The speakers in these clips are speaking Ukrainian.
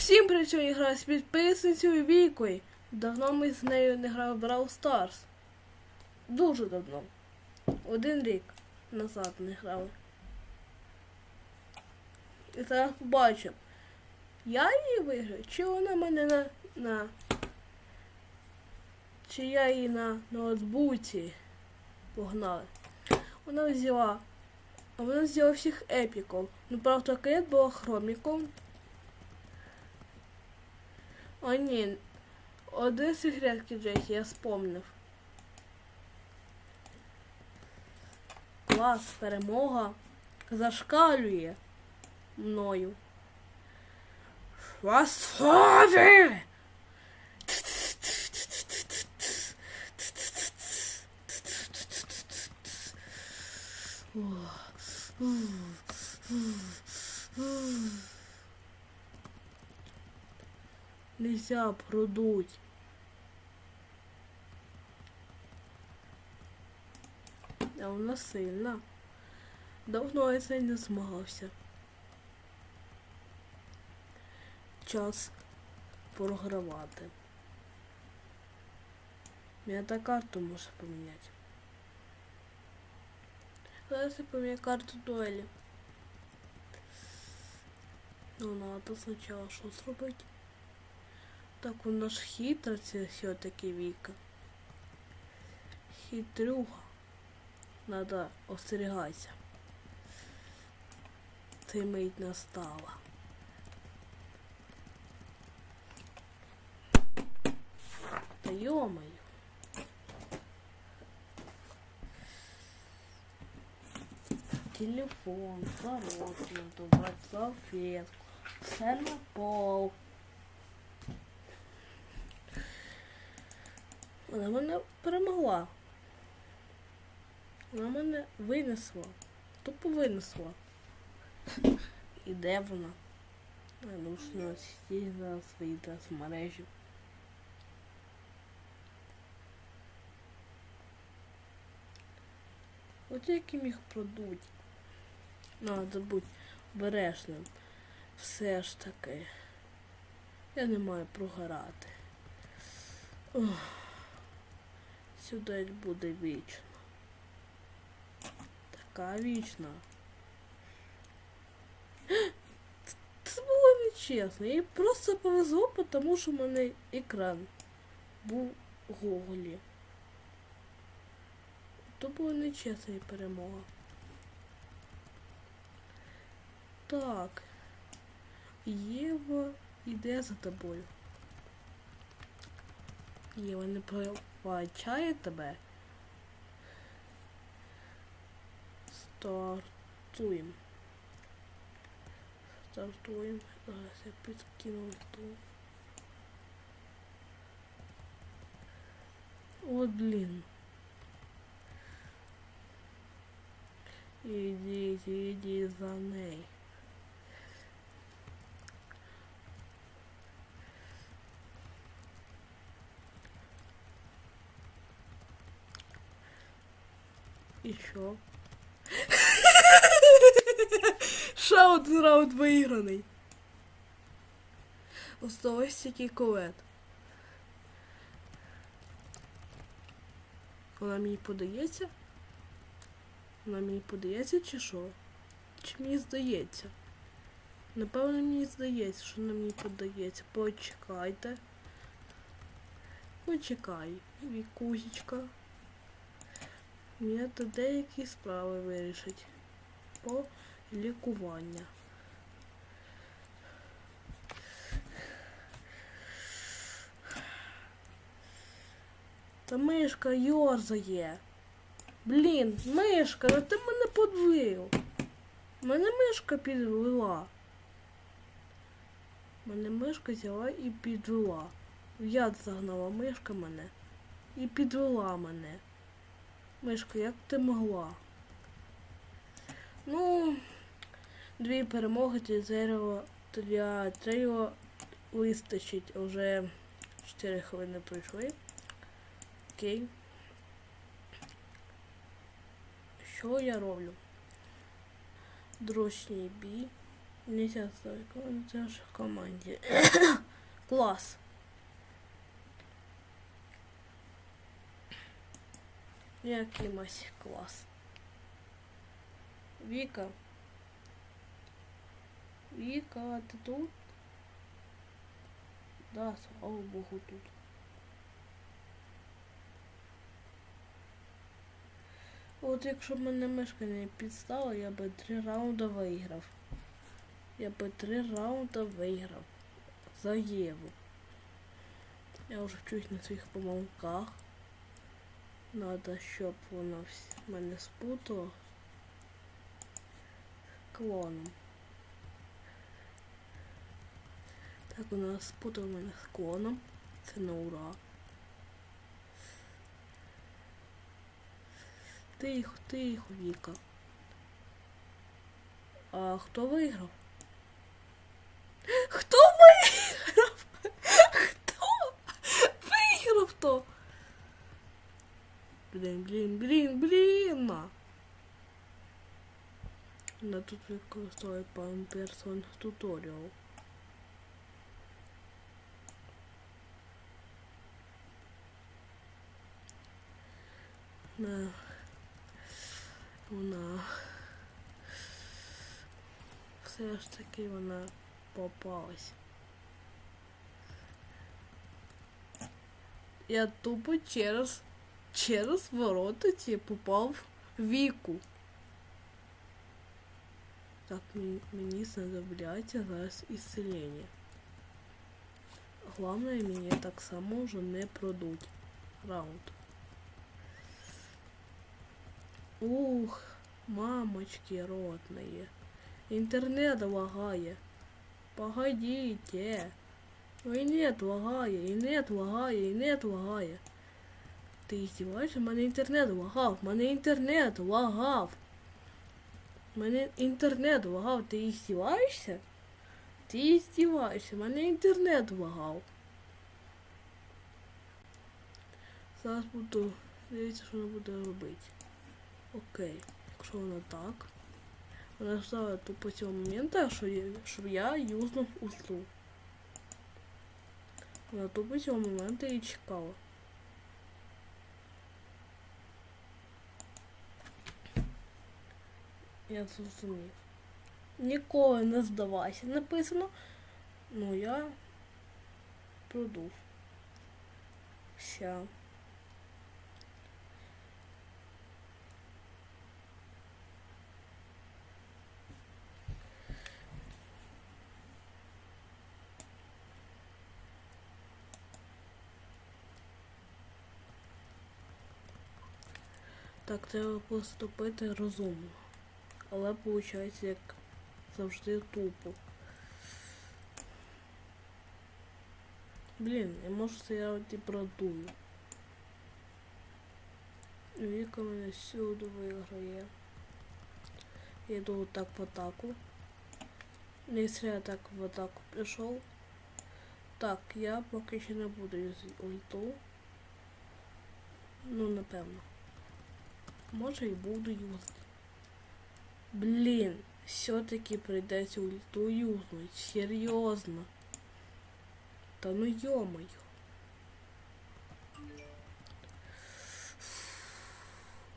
Всім при цьому граю з підписницею Вікою. Давно ми з нею не грали в Brawl Stars. Дуже давно. Один рік назад не грали. І зараз побачимо. Я її виграю, чи вона мене на. на. Чи я її на ноутбуці погнали. Вона взяла. А вона взяла всіх епіків. Ну, правда, Кет була хроміком. О, ні. Один секретки Джесі, я спомнив. Клас, перемога зашкалює мною. Швасові! Нельзя продуть. А вона сильна. Давно я це не змагався. Час програвати. Я та карту можу поміняти. Зараз я поміняю карту дуелі. Ну, надо спочатку що зробити? Так, у нас хитра це все-таки Віка. Хитрюга. Надо остерігатися. Це мить настала. Та йомаю. Телефон, коробку, надо брать салфетку. Все на пол. Вона мене перемогла. Вона мене винесла. Тупо винесла. І де вона? Я думаю, що на сіті зараз вийде з мережі. От як я міг продуть. Надо бути обережним. Все ж таки. Я не маю прогорати. Ох. Сюди буде вічно. Така вічна. Це було нечесно. Їй просто повезло, тому що в мене екран був голі. То була нечесна перемога. Так. Єва йде за тобою. Єва не пробачає тебе. Стартуємо. Стартуємо. Зараз я підкину ту. От блін. Ідіть, ідіть за нею. І що? Ще один раунд виграний. Осталось тільки колет. Вона мені подається? Вона мені подається чи що? Чи мені здається? Напевно, мені здається, що вона мені подається. Почекайте. Почекай, вікусечка. Мені тут деякі справи вирішить. По лікування. Та мишка йорзає. Блін, мишка, ну ти мене подвив. Мене мишка підвела. Мене мишка взяла і підвела. Яд загнала мишка мене. І підвела мене. Мишка, як ти могла? Ну, дві перемоги для зеро для трейо вистачить. Уже 4 хвилини пройшли. Окей. Що я роблю? Дружній бій. Нельзя це в команді. Клас. Який мась клас. Віка. Віка, ти тут? Да, слава Богу, тут. От якщо б мене мишка не підстала, я би три раунди виграв. Я би три раунди виграв. За Єву. Я вже вчусь на своїх помилках. Надо, щоб вона вс- мене спутала клоном. Так, вона спутала мене з клоном. Це на ура. Тихо, тихо, Віка. А хто виграв? Блін, блін, блін, блін. Вона тут використовує пан персон туторіал. На вона все ж таки вона попалась. Я тупо через через ворота ті попав в віку. Так, мені, знадобляться зараз ісцелення. Главное, мені так само вже не продуть раунд. Ух, мамочки родные. Интернет лагає. Погодите. И нет лагає, і нет лагає, і нет лагає. Ти издеваешься? У мене інтернет лагав, у мене інтернет лагав. У мене інтернет лагав, ти издеваешься? Ти издеваешься, у мене інтернет лагав. Зараз буду дивитися, що вона буде робити. Окей, якщо вона так. Вона ждала тупо цього моменту, я, щоб я юзнув узлу. Вона тупо цього моменту і чекала. Я зрозумів. Ніколи не здавайся. Написано. Ну я продув. Все. Так, треба поступити розумно. Але виходить, як завжди тупо. Блін, я можу стояти продую. Віка мене всюди виграє. Я йду так в атаку. Якщо я так в атаку пішов. Так, я поки ще не буду ульту. Ну, напевно. Може і буду юзати. Блін, все-таки прийдеться ульту юзнуть. Серйозно. Та ну йомаю.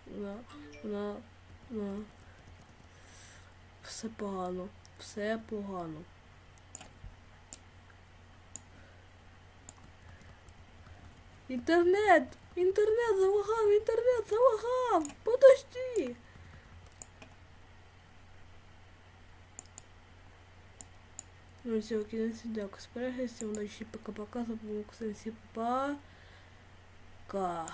На, на, на. Все погано. Все погано. Інтернет! Інтернет залагав! Інтернет залагав! Подожди! Ну все, кінець дякую. Сперегайся, удачі, пока-пока, запомогу, всім пока.